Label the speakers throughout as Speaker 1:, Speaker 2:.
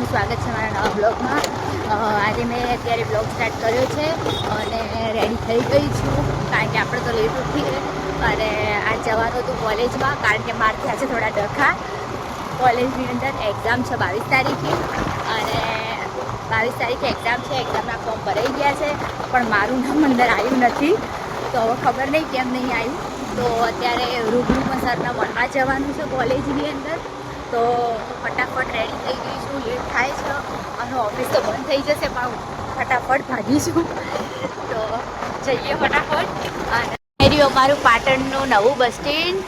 Speaker 1: બધાનું સ્વાગત છે મારા નવા બ્લોગમાં. આજે મેં અત્યારે બ્લોગ સ્ટાર્ટ કર્યો છે અને રેડી થઈ ગઈ છું. કારણ કે આપણે તો લેટ ઉઠી અને આ જવાનું હતું કોલેજમાં કારણ કે મારે થયા છે થોડા ડખા. કોલેજની અંદર એક્ઝામ છે બાવીસ તારીખે. અને બાવીસ તારીખે એક્ઝામ છે એક્ઝામના ફોર્મ ભરાઈ ગયા છે. પણ મારું નામ અંદર આવ્યું નથી. તો ખબર નહીં કેમ નહીં આવ્યું. તો અત્યારે રૂબરૂમાં સરના મળવા જવાનું છે કોલેજની અંદર. તો ફટાફટ રેડી થઈ ગઈ છું લેટ થાય છે. અને ઓફિસ તો બંધ થઈ જશે, પણ ફટાફટ ભાગીશું તો જઈએ ફટાફટ. અને અમારું પાટણનું નવું બસ સ્ટેન્ડ.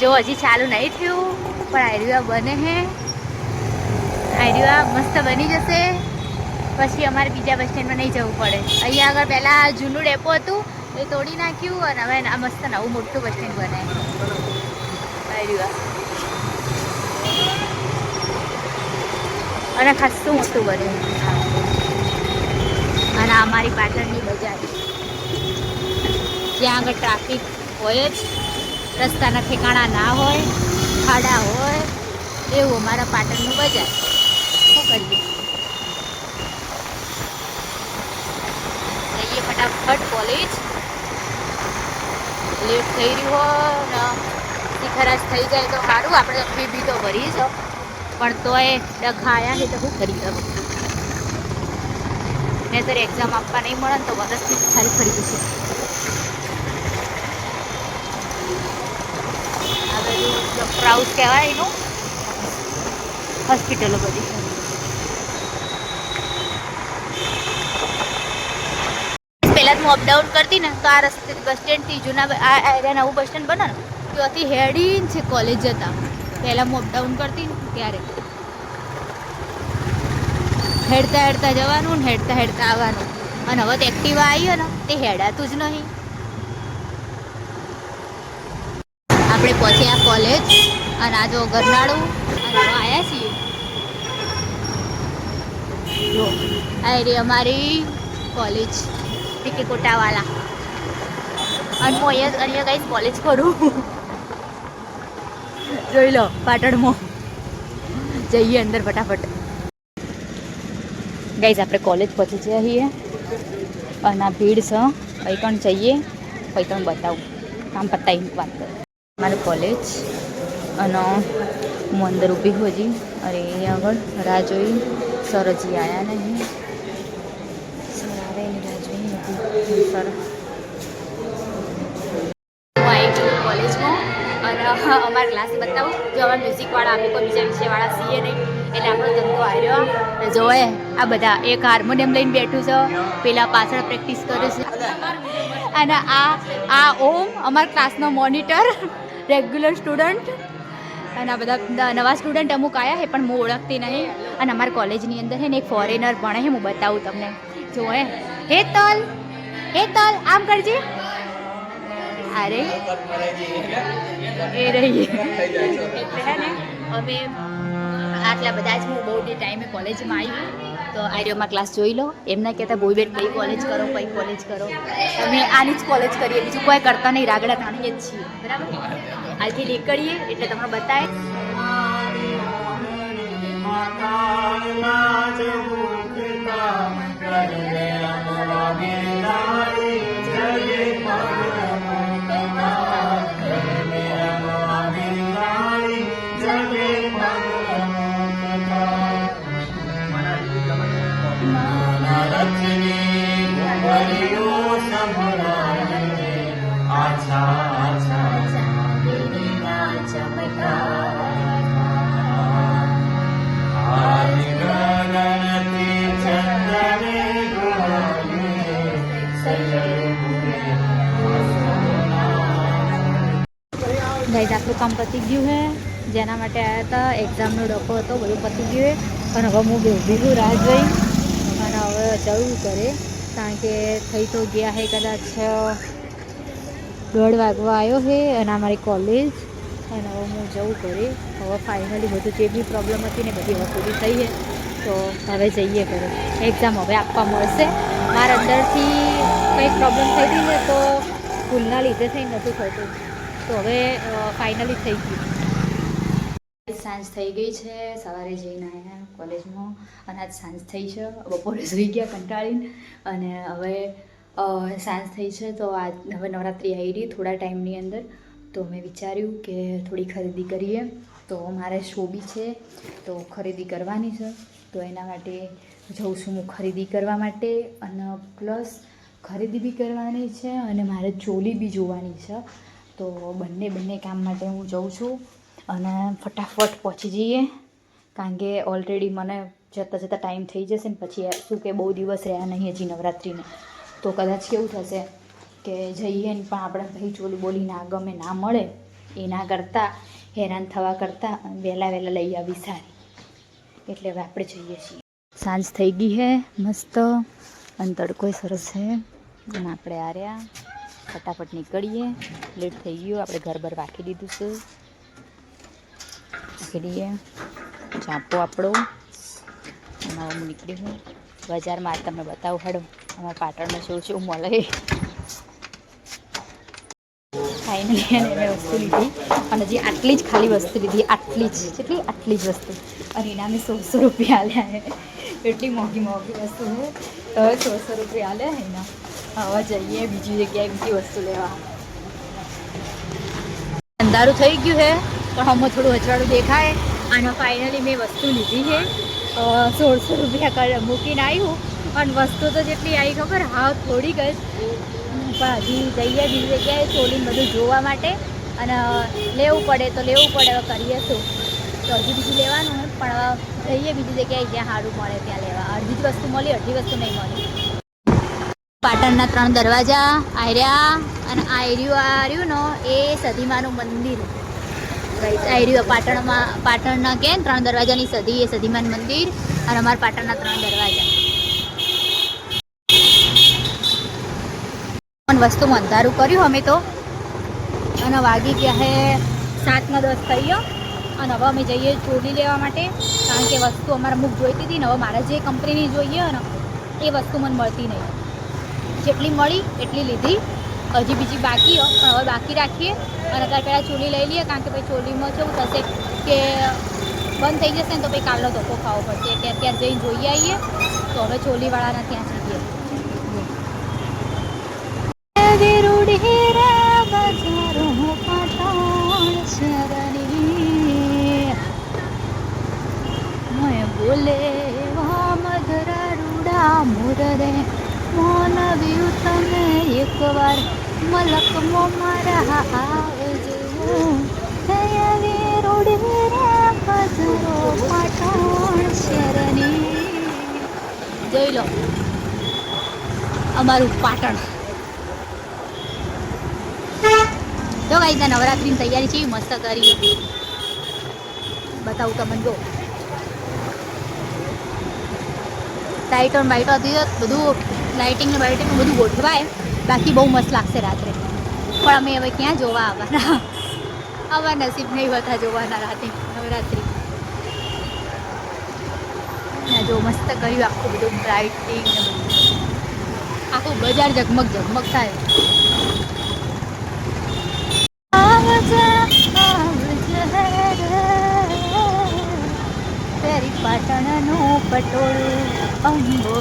Speaker 1: જો હજી ચાલુ નહીં થયું, પણ આઈડિયા બને હે. આઈડિયા મસ્ત બની જશે. પછી અમારે બીજા બસ સ્ટેન્ડમાં નહીં જવું પડે. અહીંયા આગળ પહેલાં જૂનું ડેપો હતું, એ તોડી નાખ્યું, અને હવે આ મસ્ત નવું મોટું બસ સ્ટેન્ડ બને. આઈડિયા અને ખાસું મોટું બને અને અમારી પાટણની બજાર. જ્યાં આગળ ટ્રાફિક હોય જ, રસ્તાના ઠેકાણા ના હોય, ખાડા હોય, એવું અમારા પાટણનું બજાર. શું કરીએ? જઈએ ફટાફટ કોલેજ લેટ થઈ રહ્યું હોય ને ખરાશ થઈ જાય તો સારું, આપણે ફી બી તો ભરી છો પણ તોય ડખા આવ્યા છે તો કરી દઉં નહીતર એક્ઝામ આપવા નહીં મળે ને તો વરસથી સારી ફરી જશે. આ બધું ક્રાઉડ કહેવાય એનું? હોસ્પિટલો બધી. પહેલાં હું અપડાઉન કરતી ને તો આ રસ્તે બસ સ્ટેન્ડથી જૂના આ એરિયા નવું બસ સ્ટેન્ડ બને ને, ત્યાંથી હેડીને છે કોલેજ જતા. પહેલાં હું અપડાઉન કરતી ત્યારે. હેડતા હેડતા જવાનું ને હેડતા હેડતા આવવાનું. અને હવે એક્ટિવા આવી ને, તે હેડાતું જ નહીં. આપણે પહોંચ્યા કોલેજ અને આ જો ગરનાળું, અને આવ્યા છીએ. જો, આ રે અમારી કોલેજ ટીકે કોટાવાલા. અને હું અહીંયા અહીંયા કઈ કોલેજ કરું જોઈ લો, પાટણમાં. જઈએ અંદર ફટાફટ. ગાઈઝ આપણે કોલેજ પહોંચી જઈએ છીએ. અને આ ભીડ છે. અહીં પણ જઈએ પછી પણ બતાવું. કામ પતાવી વાત કરું. મારું કોલેજ અને હું અંદર ઊભી હોજી અરે એ આગળ રાહ જોઈ. સર હજી આવ્યા નહીં. સર, આવે રાહ જોઈ નથી સર. અમારા ક્લાસ બતાવું. જો અમારા મ્યુઝિકવાળા અમે કોઈ બીજા વિષયવાળા છીએ નહીં, એટલે આપણો ધંધો આવ્યો જોએ આ બધા એક હાર્મોનિયમ લઈને બેઠું છે. પેલા પાછળ પ્રેક્ટિસ કરે છે. અને આ આ ઓમ અમારા ક્લાસનો મોનિટર રેગ્યુલર સ્ટુડન્ટ અને આ બધા નવા સ્ટુડન્ટ અમુક આવ્યા છે પણ હું ઓળખતી નહીં. અને અમારા કોલેજની અંદર છે ને એક ફોરેનર ભણે છે હું બતાવું તમને. જોએ હે તલ હે તલ, આમ કરજે. અરે. એ રહીએ એટલે હે ને અમે આટલા બધા જ હું બહુ ટાઈમે કોલેજમાં આવી. તો આર્યોમાં ક્લાસ જોઈ લો. એમના કહેતા બોય બેટ કઈ કોલેજ કરો, કઈ કોલેજ કરો? અમે આની જ કોલેજ કરીએ. બીજું કોઈ કરતા નહીં. રાગડા તાણીએ જ છીએ. બરાબર? આજથી નીકળીએ. એટલે તમને બતાય. ગાઈઝ આખું કામ પતી ગયું છે જેના માટે આવ્યા હતા એક્ઝામનો ડખો હતો, બધું પતી ગયું પણ હવે હું બે ઊભી રાહ જોઈ. અને હવે જવું કરે કારણ કે થઈ તો ગયા છે કદાચ દોઢ વાગવા આવ્યો છે અને આ મારી કોલેજ અને હવે હું જવું કરે હવે ફાઇનલી બધું જે બી પ્રોબ્લેમ હતી ને બધી હવે પૂરી થઈ છે તો હવે જઈએ ઘરે. એક્ઝામ હવે આપવા મળશે. મારા અંદરથી કંઈક પ્રોબ્લેમ થઈ ગઈ ને તો સ્કૂલના લીધે થઈ નહોતું થતું. તો હવે ફાઇનલી થઈ ગયું. સાંજ થઈ ગઈ છે, સવારે જઈને આવ્યા કોલેજમાં અને આજ સાંજ થઈ છે, બપોરે સુઈ ગયા કંટાળીને, અને હવે સાંજ થઈ છે તો આજ, હવે નવરાત્રિ આવી રહી થોડા ટાઈમની અંદર. તો મેં વિચાર્યું કે થોડી ખરીદી કરીએ. તો મારે શો બી છે, તો ખરીદી કરવાની છે. તો એના માટે જઉં છું હું ખરીદી કરવા માટે, અને પ્લસ ખરીદી બી કરવાની છે, અને મારે ચોલી બી જોવાની છે. તો બંને બંને કામ માટે હું જઉં છું અને ફટાફટ પહોંચી જઈએ. કારણ કે ઓલરેડી મને જતાં જતાં ટાઈમ થઈ જશે ને પછી શું કે બહુ દિવસ રહ્યા નહીં હજી નવરાત્રિને. તો કદાચ કેવું થશે કે જઈએ ને પણ આપણે ભાઈ ચોલી બોલી ના ગમે ના મળે, એ ના કરતાં, હેરાન થવા કરતાં વહેલા વહેલા લઈ આવી સારી. એટલે હવે આપણે જઈએ છીએ. સાંજ થઈ ગઈ હે, મસ્ત. અને તડકોય સરસ છે અને આપણે આર્યા ફટાફટ નીકળીએ. લેટ થઈ ગયું, આપણે ઘર બર રાખી દીધું છે. નીકળીએ. ચાંપો આપણો. એમાં હું નીકળી હું બજારમાં તમને બતાવું, હડો. અમારા પાટણમાં શું શું મળે. ફાઇનલી અને મેં વસ્તુ લીધી. અને જે આટલી જ ખાલી વસ્તુ લીધી, આટલી જ, કેટલી? આટલી જ વસ્તુ. અને એના મેં સોળસો રૂપિયા આલ્યા એટલી મોંઘી મોંઘી વસ્તુ છે. તો સોળસો રૂપિયા આલ્યા એના. હવે જઈએ, બીજી જગ્યાએ બીજી વસ્તુ લેવા. અંધારું થઈ ગયું છે પણ હમણાં થોડું અજવાળું દેખાય. અને ફાઇનલી મેં વસ્તુ લીધી છે. સોળસો રૂપિયા કર મૂકીને આવ્યું અને વસ્તુ તો જેટલી આવી ખબર, હા થોડીક જ. પણ હજી જઈએ બીજી જગ્યાએ ચોલીને બધું જોવા માટે. અને લેવું પડે તો લેવું પડે કરીએ શું? તો હજી બીજું લેવાનું પણ જઈએ બીજી જગ્યાએ, જ્યાં સારું મળે ત્યાં લેવા. અડધી જ વસ્તુ મળી, અડધી વસ્તુ નહીં મળી. પાટણના ત્રણ દરવાજા આર્યા અને આ એરિયું નો એ સદીમાનું મંદિર. આયર્યું પાટણમાં, પાટણના કે ત્રણ દરવાજાની સદી એ સદીમાન મંદિર અને અમારા પાટણના ત્રણ દરવાજા. પણ વસ્તુમાં અંધારું કર્યું અમે તો. અને વાગી ગયા હે સાતનો દસ થઈ ગયો. અને હવે અમે જઈએ ચોલી લેવા માટે. કારણ કે વસ્તુ અમારે મુખ જોઈતી હતી ને હવે મારે જે કંપનીની જોઈએ ને એ વસ્તુ મને મળતી નહીં. જેટલી મળી, એટલી લીધી. હજી બીજી બાકી પણ હવે બાકી રાખીએ. અને અત્યારે પહેલાં ચોલી લઈ લઈએ, કારણ કે પછી ચોલીમાં કેવું થશે કે બંધ થઈ જશે ને તો પછી કાલનો ધોકો ખાવો પડશે. એટલે અત્યારે જઈને જોઈ આવીએ. તો હવે ચોલીવાળાના ત્યાં જઈએ. એકવાર મલક મો મારા આવજો. થયા રોડે રે બજરો પાટણ શરની જોઈ લો, અમારું પાટણ. જો ગાઈ નવરાત્રિની તૈયારી છે, મસ્ત કરી બતાવું તમને, જો. લાઇટો બાઇટો હતી બધું લાઇટિંગ ને બાઇટિંગ બધું ગોઠવાય. બાકી બહુ મસ્ત લાગશે રાત્રે. પણ અમે હવે ક્યાં જોવા આવવાના? આવા નસીબ નહીં હોતા જોવાના રાતે નવરાત્રિ. જો મસ્ત કર્યું આખું બધું બ્રાઇટિંગ ને બધું. આખું બજાર ઝગમગ ઝગમગ થાય. પાટણનું પટોળું ગજરો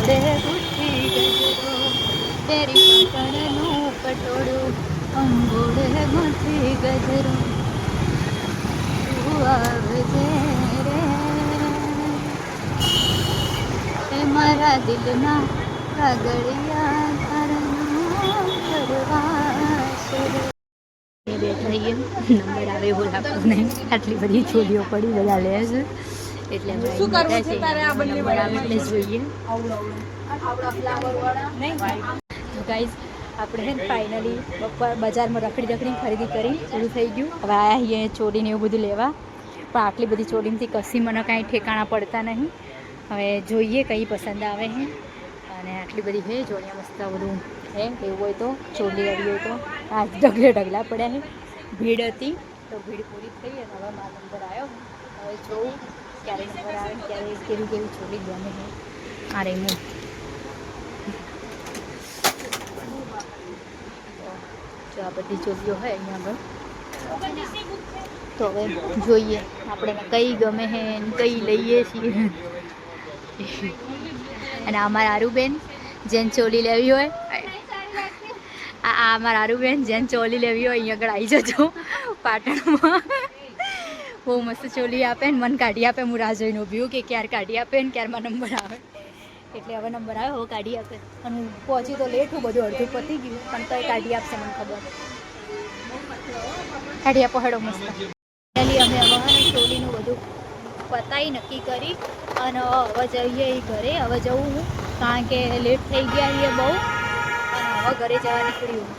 Speaker 1: તેરી પાટણનું પટોળું અંગોળે ગુઠી ગજરો. તું આવજે રે. એ મારા દિલના કાગળિયા બેઠા નંબર આવે એવું લાગતું નહીં આટલી બધી છોડીઓ પડી બધા લે છે એટલે
Speaker 2: શું કરવું છે તારે આ. બંને
Speaker 1: એટલે જોઈએ.
Speaker 2: નહીં
Speaker 1: ગાઈઝ આપણે ફાઇનલી બપોર બજારમાં રખડી રખડી ખરીદી કરી, પૂરું થઈ ગયું. હવે આયા અહીંયા ચોરીને એવું બધું લેવા. પણ આટલી બધી ચોરીમાંથી કશી મને કાંઈ ઠેકાણા પડતા નહીં. હવે જોઈએ કઈ પસંદ આવે છે. અને આટલી બધી છે જોડિયા મસ્ત બધું છે. એવું હોય તો ચોરી આવી હોય તો. આ ઢગલે ઢગલા પડ્યા છે. ભીડ હતી, તો ભીડ પૂરી થઈ અને હવે મારો નંબર આવ્યો. હવે જોઉં ક્યારે નંબર આવે ક્યારે કેવી કેવી ચોરી ગમે છે. આ રહી હું. જો આ બધી ચોલીઓ હોય અહીંયા આગળ. તો હવે જોઈએ આપણે કઈ ગમે ને કઈ લઈએ છીએ. અને અમારા આરુબેન જેન ચોલી લેવી હોય. આ આ અમારા આરુબેન જેન ચોલી લેવી હોય, અહીંયા આગળ આવી જજો પાટણમાં. બહુ મસ્ત ચોલી આપે ને, મને કાઢી આપે, હું રાહ જોઈને ઊભી કે ક્યારે કાઢી આપે ને ક્યારે મારા નંબર આવે. એટલે હવે નંબર આવ્યો, હવે કાઢી આપે. અને હું પહોંચી તો લેટ હું બધું અડધું પતી ગયું, પણ તોય કાઢી આપશે મને ખબર. કાઢી આપો, હેડો મસ્ત. અમે હવે હે ચોલીનું બધું પતાઈ નક્કી કરી, અને હવે જઈએ એ ઘરે. હવે જવું હું, કારણ કે લેટ થઈ ગયા છીએ બહુ. અને હવે ઘરે જવા નીકળ્યું